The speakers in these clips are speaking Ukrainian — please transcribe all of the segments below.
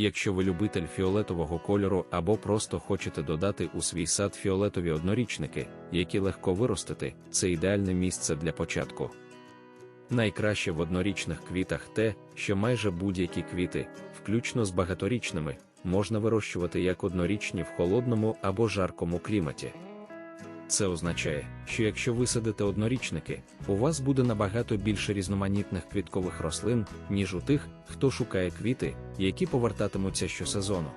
Якщо ви любитель фіолетового кольору або просто хочете додати у свій сад фіолетові однорічники, які легко виростити, це ідеальне місце для початку. Найкраще в однорічних квітах те, що майже будь-які квіти, включно з багаторічними, можна вирощувати як однорічні в холодному або жаркому кліматі. Це означає, що якщо висадите однорічники, у вас буде набагато більше різноманітних квіткових рослин, ніж у тих, хто шукає квіти, які повертатимуться щосезону.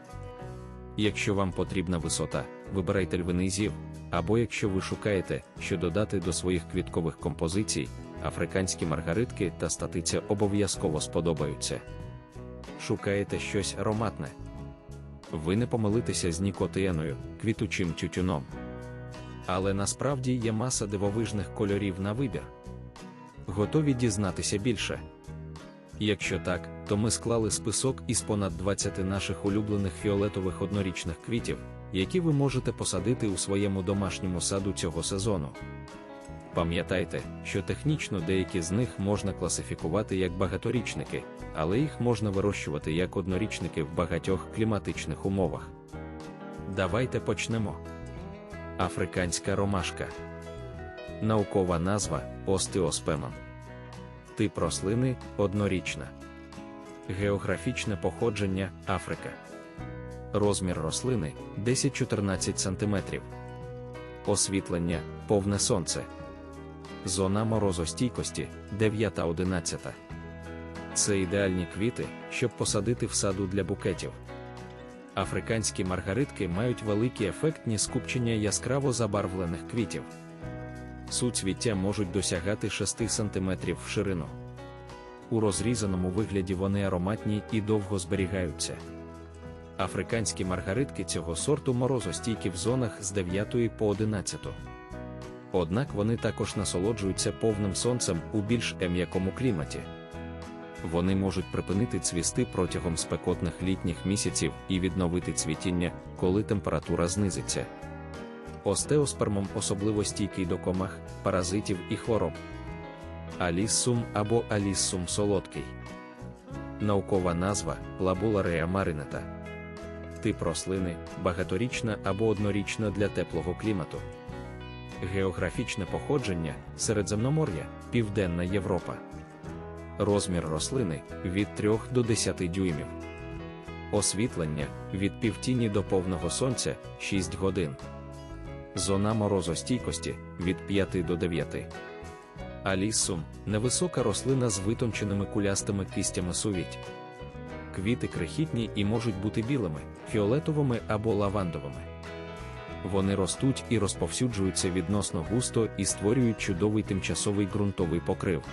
Якщо вам потрібна висота, вибирайте львиний зів, або якщо ви шукаєте, що додати до своїх квіткових композицій, африканські маргаритки та статиця обов'язково сподобаються. Шукаєте щось ароматне. Ви не помилитеся з нікотиеною, квітучим тютюном. Але насправді є маса дивовижних кольорів на вибір. Готові дізнатися більше. Якщо так, то ми склали список із понад 20 наших улюблених фіолетових однорічних квітів, які ви можете посадити у своєму домашньому саду цього сезону. Пам'ятайте, що технічно деякі з них можна класифікувати як багаторічники, але їх можна вирощувати як однорічники в багатьох кліматичних умовах. Давайте почнемо. Африканська ромашка. Наукова назва остеоспемон. Тип рослини однорічна. Географічне походження Африка. Розмір рослини 10-14 см. Освітлення повне сонце. Зона морозостійкості 9-11. Це ідеальні квіти, щоб посадити в саду для букетів. Африканські маргаритки мають великі ефектні скупчення яскраво забарвлених квітів. Суцвіття можуть досягати 6 см в ширину. У розрізаному вигляді вони ароматні і довго зберігаються. Африканські маргаритки цього сорту морозостійкі в зонах з 9 по 11. Однак вони також насолоджуються повним сонцем у більш ем'якому кліматі. Вони можуть припинити цвісти протягом спекотних літніх місяців і відновити цвітіння, коли температура знизиться. Остеоспермом особливо стійкий до комах, паразитів і хвороб. Аліссум або аліссум солодкий. Наукова назва лабуларея маринета. Тип рослини багаторічна або однорічна для теплого клімату. Географічне походження Середземномор'я, Південна Європа. Розмір рослини від 3 до 10 дюймів. Освітлення від півтіні до повного сонця 6 годин. Зона морозостійкості від 5 до 9. Аліссум невисока рослина з витонченими кулястими кістями сувіть. Квіти крихітні і можуть бути білими, фіолетовими або лавандовими. Вони ростуть і розповсюджуються відносно густо і створюють чудовий тимчасовий ґрунтовий покрив.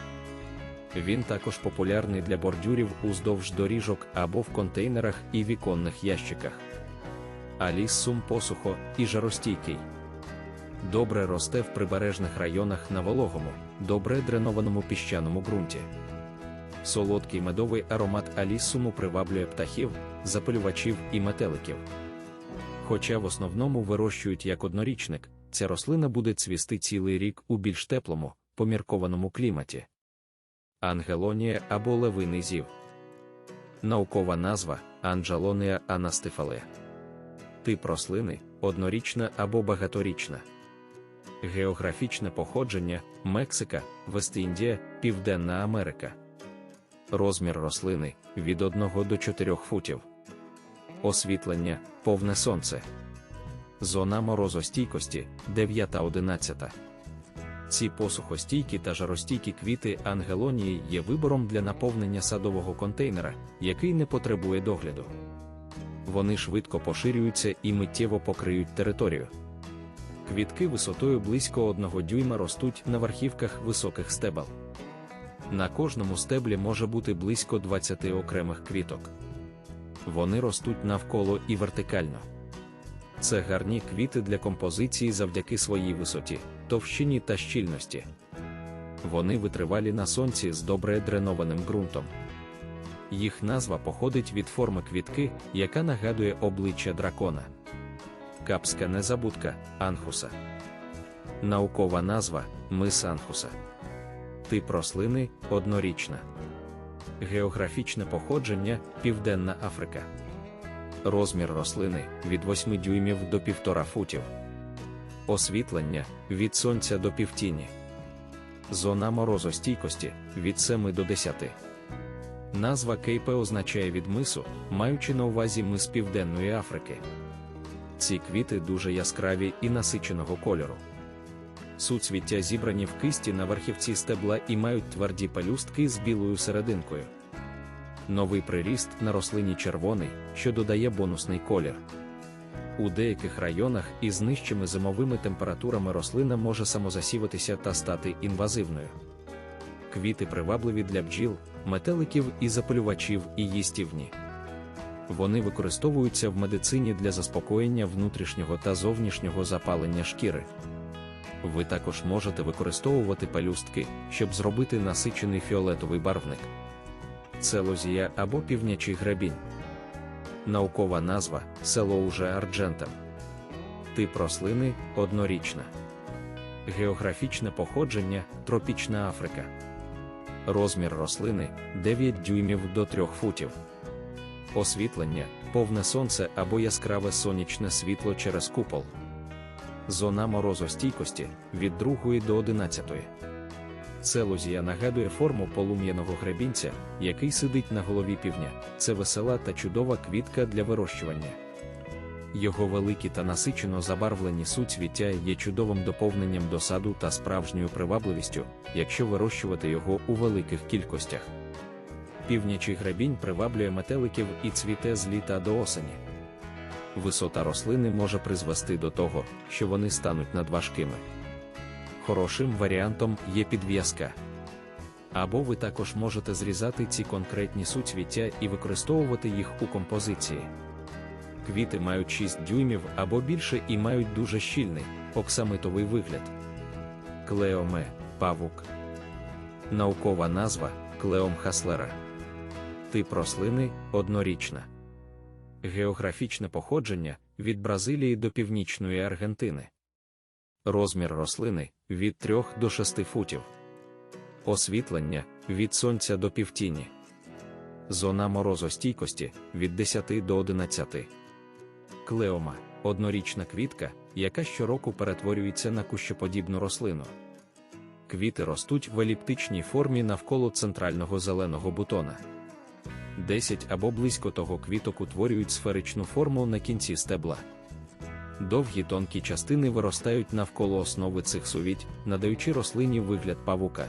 Він також популярний для бордюрів уздовж доріжок або в контейнерах і віконних ящиках. Аліссум посухо і жаростійкий. Добре росте в прибережних районах на вологому, добре дренованому піщаному ґрунті. Солодкий медовий аромат аліссуму приваблює птахів, запилювачів і метеликів. Хоча в основному вирощують як однорічник, ця рослина буде цвісти цілий рік у більш теплому, поміркованому кліматі. Ангелонія або левиний зів. Наукова назва Анджелонія анастифалея. Тип рослини однорічна або багаторічна. Географічне походження Мексика, Вест-Індія, Південна Америка. Розмір рослини від 1 до 4 футів. Освітлення повне сонце. Зона морозостійкості 9-11. Ці посухостійкі та жаростійкі квіти ангелонії є вибором для наповнення садового контейнера, який не потребує догляду. Вони швидко поширюються і миттєво покриють територію. Квітки висотою близько одного дюйма ростуть на верхівках високих стебел. На кожному стеблі може бути близько 20 окремих квіток. Вони ростуть навколо і вертикально. Це гарні квіти для композиції завдяки своїй висоті, товщині та щільності. Вони витривалі на сонці з добре дренованим ґрунтом. Їх назва походить від форми квітки, яка нагадує обличчя дракона. Капська незабудка анхуса. Наукова назва мис анхуса. Тип рослини однорічна. Географічне походження Південна Африка. Розмір рослини від 8 дюймів до 1,5 футів. Освітлення від сонця до півтіні. Зона морозостійкості від 7 до 10. Назва Кейпе означає від мису, маючи на увазі мис Південної Африки. Ці квіти дуже яскраві і насиченого кольору. Суцвіття зібрані в кисті на верхівці стебла і мають тверді пелюстки з білою серединкою. Новий приріст на рослині червоний, що додає бонусний колір. У деяких районах із нижчими зимовими температурами рослина може самозасіватися та стати інвазивною. Квіти привабливі для бджіл, метеликів і запалювачів і їстівні. Вони використовуються в медицині для заспокоєння внутрішнього та зовнішнього запалення шкіри. Ви також можете використовувати пелюстки, щоб зробити насичений фіолетовий барвник. Це лозія або півнячий гребінь. Наукова назва селоуже арджентем. Тип рослини однорічна. Географічне походження тропічна Африка. Розмір рослини 9 дюймів до 3 футів. Освітлення повне сонце або яскраве сонячне світло через купол. Зона морозостійкості від 2 до 11. Целузія нагадує форму полум'яного гребінця, який сидить на голові півня. Це весела та чудова квітка для вирощування. Його великі та насичено забарвлені суцвіття є чудовим доповненням до саду та справжньою привабливістю, якщо вирощувати його у великих кількостях. Півнячий гребінь приваблює метеликів і цвіте з літа до осені. Висота рослини може призвести до того, що вони стануть надважкими. Хорошим варіантом є підв'язка. Або ви також можете зрізати ці конкретні суцвіття і використовувати їх у композиції. Квіти мають 6 дюймів або більше і мають дуже щільний, оксамитовий вигляд. Клеоме павук. Наукова назва клеом хаслера. Тип рослини однорічна. Географічне походження від Бразилії до Північної Аргентини. Розмір рослини від 3 до 6 футів. Освітлення від сонця до півтіні. Зона морозостійкості від 10 до 11. Клеома однорічна квітка, яка щороку перетворюється на кущоподібну рослину. Квіти ростуть в еліптичній формі навколо центрального зеленого бутона. 10 або близько того квіток утворюють сферичну форму на кінці стебла. Довгі тонкі частини виростають навколо основи цих сувіть, надаючи рослині вигляд павука.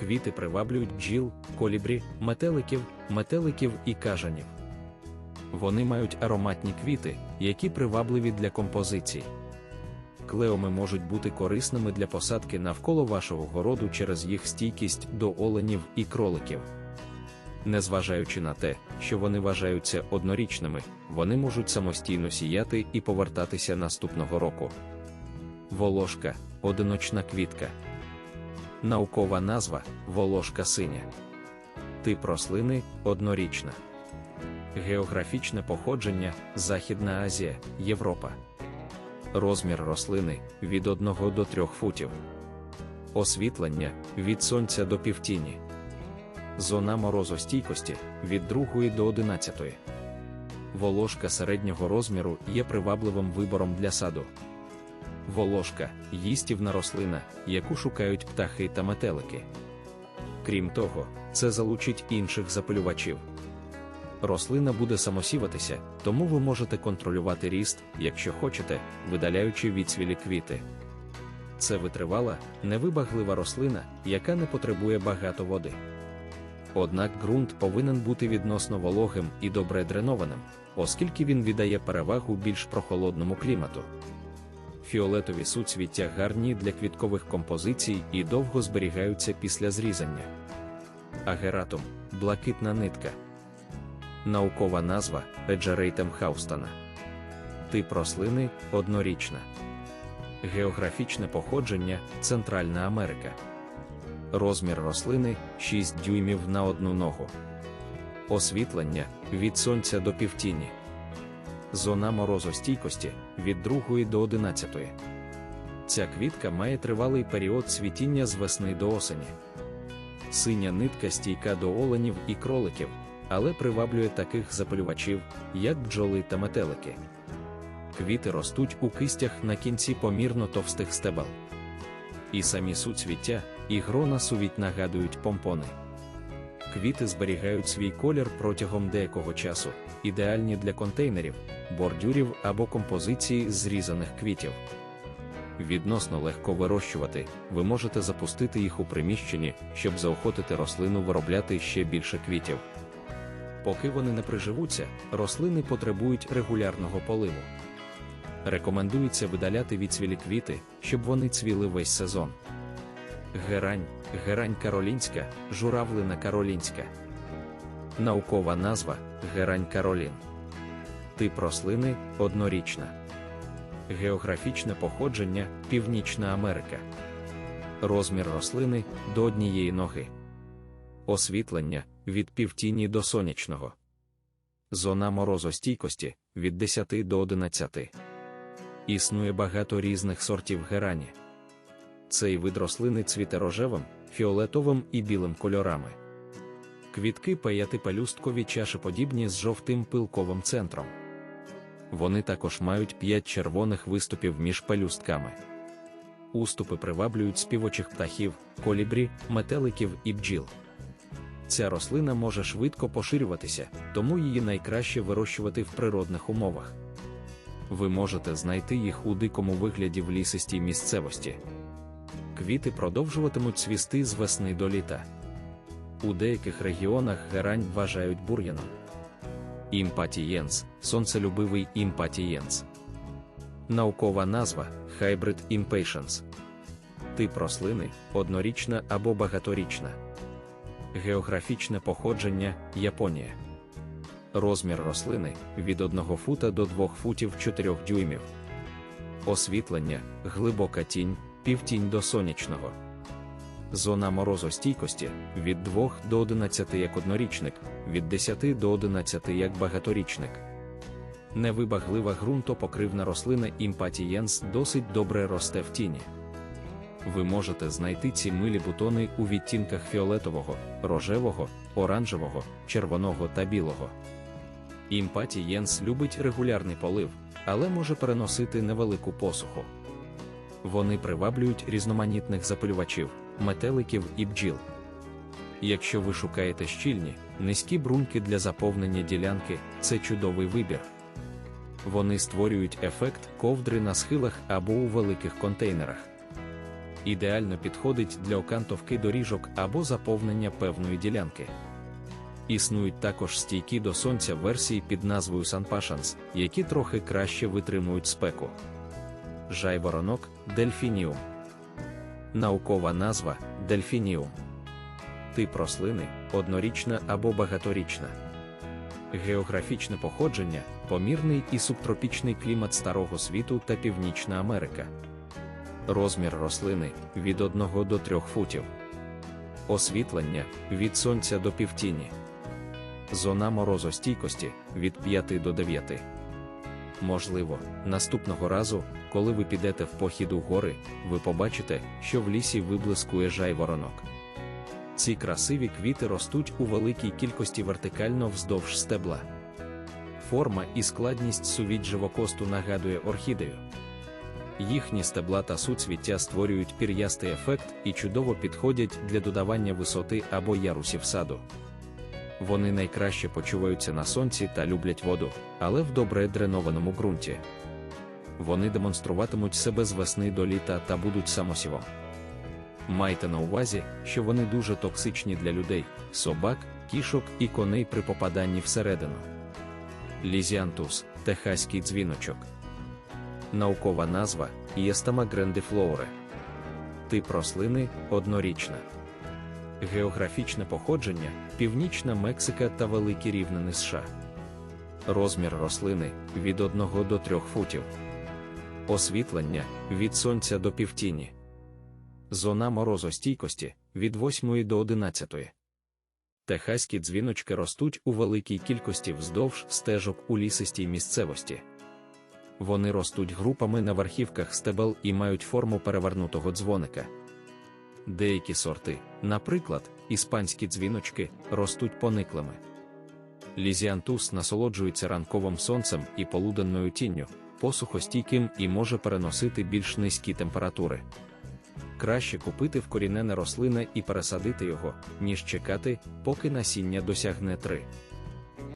Квіти приваблюють бджіл, колібрі, метеликів, метеликів і кажанів. Вони мають ароматні квіти, які привабливі для композицій. Клеоми можуть бути корисними для посадки навколо вашого городу через їх стійкість до оленів і кроликів. Незважаючи на те, що вони вважаються однорічними, вони можуть самостійно сіяти і повертатися наступного року. Волошка одиночна квітка. Наукова назва волошка синя. Тип рослини однорічна. Географічне походження Західна Азія, Європа. Розмір рослини від 1 до 3 футів. Освітлення від сонця до півтіні. Зона морозостійкості від 2 до 11. Волошка середнього розміру є привабливим вибором для саду. Волошка їстівна рослина, яку шукають птахи та метелики. Крім того, це залучить інших запилювачів. Рослина буде самосіватися, тому ви можете контролювати ріст, якщо хочете, видаляючи відсвілі квіти. Це витривала, невибаглива рослина, яка не потребує багато води. Однак ґрунт повинен бути відносно вологим і добре дренованим, оскільки він віддає перевагу більш прохолодному клімату. Фіолетові суцвіття гарні для квіткових композицій і довго зберігаються після зрізання. Агератум блакитна нитка. Наукова назва Еджерейтем Хаустана. Тип рослини однорічна. Географічне походження Центральна Америка. Розмір рослини 6 дюймів на одну ногу. Освітлення від сонця до півтіні. Зона морозостійкості від 2 до 11. Ця квітка має тривалий період цвітіння з весни до осені. Синя нитка стійка до оленів і кроликів, але приваблює таких запалювачів, як бджоли та метелики. Квіти ростуть у кистях на кінці помірно товстих стебел. І самі суцвіття, і грона сувіть нагадують помпони. Квіти зберігають свій колір протягом деякого часу, ідеальні для контейнерів, бордюрів або композиції зрізаних квітів. Відносно легко вирощувати, ви можете запустити їх у приміщенні, щоб заохотити рослину виробляти ще більше квітів. Поки вони не приживуться, рослини потребують регулярного поливу. Рекомендується видаляти відцвілі квіти, щоб вони цвіли весь сезон. Герань, герань каролінська, журавлина каролінська. Наукова назва герань каролін. Тип рослини однорічна. Географічне походження Північна Америка. Розмір рослини до однієї ноги. Освітлення від півтіні до сонячного. Зона морозостійкості від 10 до 11. Існує багато різних сортів герані. Цей вид рослини цвіте рожевим, фіолетовим і білим кольорами. Квітки паятипелюсткові чашеподібні з жовтим пилковим центром. Вони також мають п'ять червоних виступів між пелюстками. Уступи приваблюють співочих птахів, колібрі, метеликів і бджіл. Ця рослина може швидко поширюватися, тому її найкраще вирощувати в природних умовах. Ви можете знайти їх у дикому вигляді в лісистій місцевості. Квіти продовжуватимуть цвісти з весни до літа. У деяких регіонах герань вважають бур'яном. Імпатієнс сонцелюбивий імпатієнс. Наукова назва Hybrid Impatiens. Тип рослини однорічна або багаторічна. Географічне походження Японія. Розмір рослини від 1 фута до 2 футів 4 дюймів. Освітлення, глибока тінь, півтінь до сонячного. Зона морозостійкості від 2 до 11 як однорічник, від 10 до 11 як багаторічник. Невибаглива ґрунтопокривна рослина імпатієнс досить добре росте в тіні. Ви можете знайти ці милі бутони у відтінках фіолетового, рожевого, оранжевого, червоного та білого. Імпатієнс любить регулярний полив, але може переносити невелику посуху. Вони приваблюють різноманітних запилювачів, метеликів і бджіл. Якщо ви шукаєте щільні, низькі бруньки для заповнення ділянки, це чудовий вибір. Вони створюють ефект ковдри на схилах або у великих контейнерах. Ідеально підходить для окантовки доріжок або заповнення певної ділянки. Існують також стійкі до сонця версії під назвою Sunpatiens, які трохи краще витримують спеку. Жайворонок Дельфініум. Наукова назва Дельфініум. Тип рослини однорічна або багаторічна. Географічне походження помірний і субтропічний клімат Старого світу та Північна Америка. Розмір рослини від 1 до 3 футів. Освітлення від сонця до півтіні. Зона морозостійкості від 5 до 9. Можливо, наступного разу, коли ви підете в похід у гори, ви побачите, що в лісі виблискує жайворонок. Ці красиві квіти ростуть у великій кількості вертикально вздовж стебла. Форма і складність сувіть живокосту нагадує орхідею. Їхні стебла та суцвіття створюють пір'ястий ефект і чудово підходять для додавання висоти або ярусів саду. Вони найкраще почуваються на сонці та люблять воду, але в добре дренованому ґрунті. Вони демонструватимуть себе з весни до літа та будуть самосівом. Майте на увазі, що вони дуже токсичні для людей, собак, кішок і коней при попаданні всередину. Лізіантус техаський дзвіночок. Наукова назва Єстама грендифлоуре. Тип рослини однорічна. Географічне походження Північна Мексика та Великі рівнини США. Розмір рослини від 1 до 3 футів. Освітлення від сонця до півтіні. Зона морозостійкості від 8 до 11. Техаські дзвіночки ростуть у великій кількості вздовж стежок у лісистій місцевості. Вони ростуть групами на верхівках стебел і мають форму перевернутого дзвоника. Деякі сорти, наприклад, іспанські дзвіночки, ростуть пониклими. Лізіантус насолоджується ранковим сонцем і полуденною тінню, посухостійким і може переносити більш низькі температури. Краще купити вкорінене рослина і пересадити його, ніж чекати, поки насіння досягне 3.